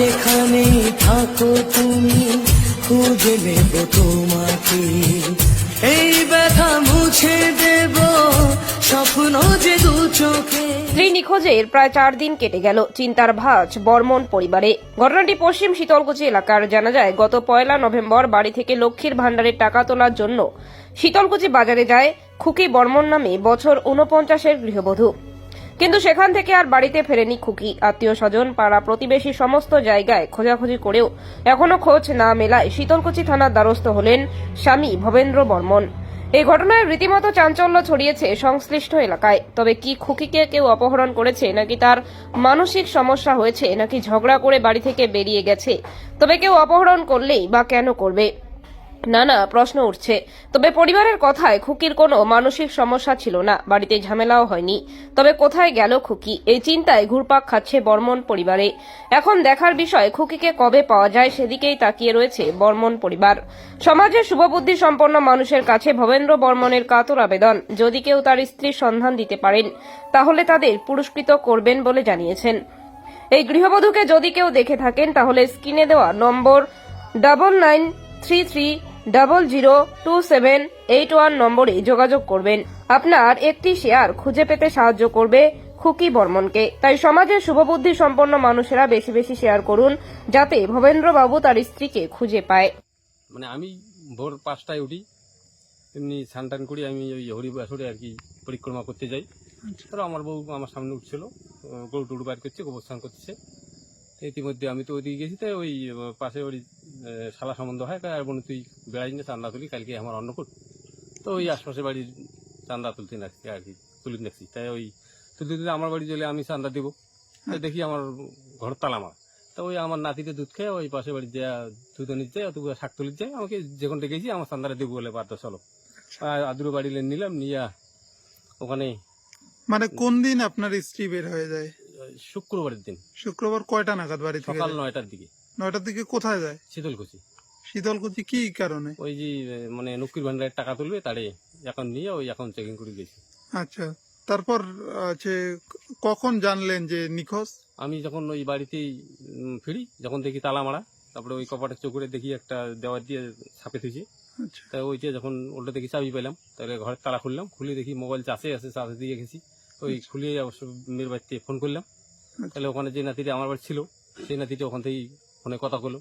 যেখানেই থাকো তুমি, খুঁজে নেব তোমাকে। এই ব্যথা মুছে দেব স্বপ্ন যে দু চোখে। স্ত্রী নিখোঁজের প্রায় চার দিন কেটে গেল চিন্তার ভাঁজ বর্মন পরিবারে। ঘটনাটি পশ্চিম শীতলকুচি এলাকার জানা যায়, গত পয়লা নভেম্বর বাড়ি থেকে লক্ষ্মীর ভাণ্ডারের টাকা তোলার জন্য শীতলকুচি বাজারে যায় খুকি বর্মন নামে বছর উনপঞ্চাশের গৃহবধূ। কিন্তু সেখান থেকে আর বাড়িতে ফেরেনি খুকি। আত্মীয় স্বজন, পাড়া প্রতিবেশী সমস্ত জায়গায় খোঁজাখুঁজি করেও এখনও খোঁজ না মেলায় শীতলকুচি থানার দ্বারস্থ হলেন স্বামী ভবেন্দ্র বর্মন। এই ঘটনায় রীতিমতো চাঞ্চল্য ছড়িয়েছে সংশ্লিষ্ট এলাকায়। তবে কি খুকিকে কেউ অপহরণ করেছে, নাকি তার মানসিক সমস্যা হয়েছে, নাকি ঝগড়া করে বাড়ি থেকে বেরিয়ে গেছে? তবে কেউ অপহরণ করলেই বা কেন করবে? নানা প্রশ্ন উঠছে। তবে পরিবারের কথায় খুকির কোনো মানসিক সমস্যা ছিল না। বাড়িতে ঝামেলাও হয়নি। তবে কোথায় গেল খুকি? এই চিন্তায় ঘুরপাক খাচ্ছে বর্মন পরিবারে। এখন দেখার বিষয়, খুকিকে কবে পাওয়া যায় সেদিকেই তাকিয়ে রয়েছে বর্মন পরিবার। সমাজের শুভবুদ্ধি সম্পন্ন মানুষের কাছে ভবেন্দ্র বর্মনের কাতর আবেদন। যদি কেউ তার স্ত্রীর সন্ধান দিতে পারেন, তাহলে তাদের পুরস্কৃত করবেন বলে জানিয়েছেন। এই গৃহবধূকে যদি কেউ দেখে থাকেন, তাহলে স্ক্রিনে দেওয়া নম্বর double nine three three double zero two seven eight one নম্বরে যোগাযোগ করবেন। আপনার একটি শেয়ার খুঁজে পেতে সাহায্য করবে খুকি বর্মনকে। তাই সমাজের শুভবুদ্ধি সম্পন্ন মানুষেরা বেশি বেশি শেয়ার করুন যাতে ভবেন্দ্রবাবু তার স্ত্রীকে খুঁজে পায়। মানে আমি ভোর পাঁচটায় উঠি এমনি স্নান টান করি আমি ওই হরি বাসরে আর কি পরিক্রমা করতে যাই। তারপর আমার বউ আমার সামনে উঠছিল গরু টুরু বার করছে গোবর স্নান করছে তো ইতিমধ্যে আমি তো ওইদিকে গেছি তাই ওই পাশে ওই শালা সম্বন্ধ হয় তাই আর বোন তুই বেড়াই না চান্দা তুলি কালকে আমার অন্নকূট তো ওই আশপাশে বাড়ির চান্দা তুলতে নাকি আর কি তুলি নাকি তাই ওই তুলতে তুলতে আমার বাড়ি চলে আমি চান্দা দেবো। তাই দেখি আমার ঘর তালা মারা তো ওই আমার নাতিতে দুধ খেয়ে ওই পাশে বাড়ি যা দুধ নিতে যায় অত শাক তুলিতে যায় আমাকে যখন ডেকেছি আমার চান্দারা দেবো বলে বাধ্য চলো আদুরো বাড়ি নিলাম নিয়ে ওখানে মানে কোন দিন আপনার স্ত্রী বের হয়ে যায়? শুক্রবারের দিন। শুক্রবার কয়টা নাগাদ বাড়ি থেকে সকাল নয়টার দিকে। নয়টার দিকে কোথায় যায়? শীতলকুচি। শীতলকুচি কি কারণে? ওই যে মানে লক্ষ্মীর ভান্ডারের টাকা তুলবে তারে এখন নিয়ে ওই এখন চেকিং করে গেছি আচ্ছা তারপর আছে কখন জানলেন যে নিখোঁজ? আমি যখন ওই বাড়িতেই ফিরি যখন দেখি তালা মারা তারপরে ওই কপাটের চোখে দেখি একটা দেওয়ার দিয়ে ছাপে থুইছে। আচ্ছা। তাই ওইটা যখন ওটা দেখি চাবি পেলাম তাহলে ঘরের তালা খুললাম খুলে দেখি মোবাইল চাষে আছে চাষে দিয়ে গেছি। ওই খুলিয়ে অবশ্য মেয়ের বাড়িতে ফোন করলাম। তাহলে ওখানে যে নাতিটা আমার বাড়ি ছিল সেই নাতিটা ওখান থেকেই ফোনে কথা করল।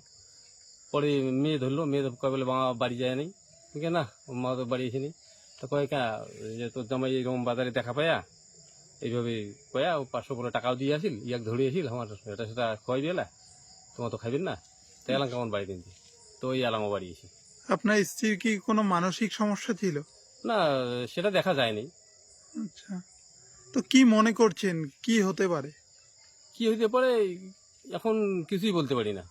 পরে মেয়ে ধরলো মেয়ে কয় বলে বাবা বাড়ি যায় নাই। ঠিক না মা তো বাড়ি এসেনি তো কয় কা যে তোর জামাই এরকম বাজারে দেখা পায়া? এইভাবে কয়া ও পাঁচশো করে টাকাও দিয়ে আসিল ইয়াক ধরে আসিল আমার এটা সেটা খোয়াই দিলা তোমার তো খাইবেন না তাই এলাম কেমন বাড়ি কিনতে তো ওই এলাম বাড়ি এসে। আপনার স্ত্রীর কি কোনো মানসিক সমস্যা ছিল? না সেটা দেখা যায়নি। আচ্ছা। তো কি মনে করছেন কি হতে পারে? কি হইতে পারে এখন কিছুই বলতে পারি না।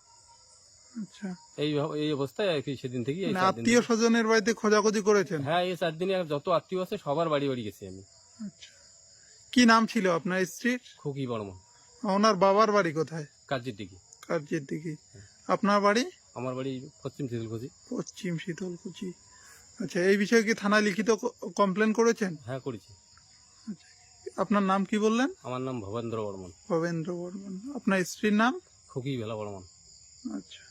আচ্ছা। এই এই অবস্থায় আর কি সেদিন থেকে মানে আত্মীয় স্বজনের বাড়িতে খোঁজাখুঁজি করেছেন? হ্যাঁ এই চার দিনে যত আত্মীয় আছে সবার বাড়ি বাড়ি গেছি আমি। আচ্ছা। কি নাম ছিল আপনার স্ত্রীর? খুকি বর্মন। ওনার বাবার বাড়ি কোথায়? দিকে। কার্যের দিকে। আপনার বাড়ি? আমার বাড়ি পশ্চিম শিথিলকুচি পশ্চিম শীতলকুচি। আচ্ছা এই বিষয়ে কি থানায় লিখিত কমপ্লেন করেছেন? হ্যাঁ করেছি। আপনার নাম কি বললেন? আমার নাম ভবেন্দ্র বর্মন। ভবেন্দ্র বর্মন। আপনার স্ত্রীর নাম? খুকি ভেলা বর্মন। আচ্ছা।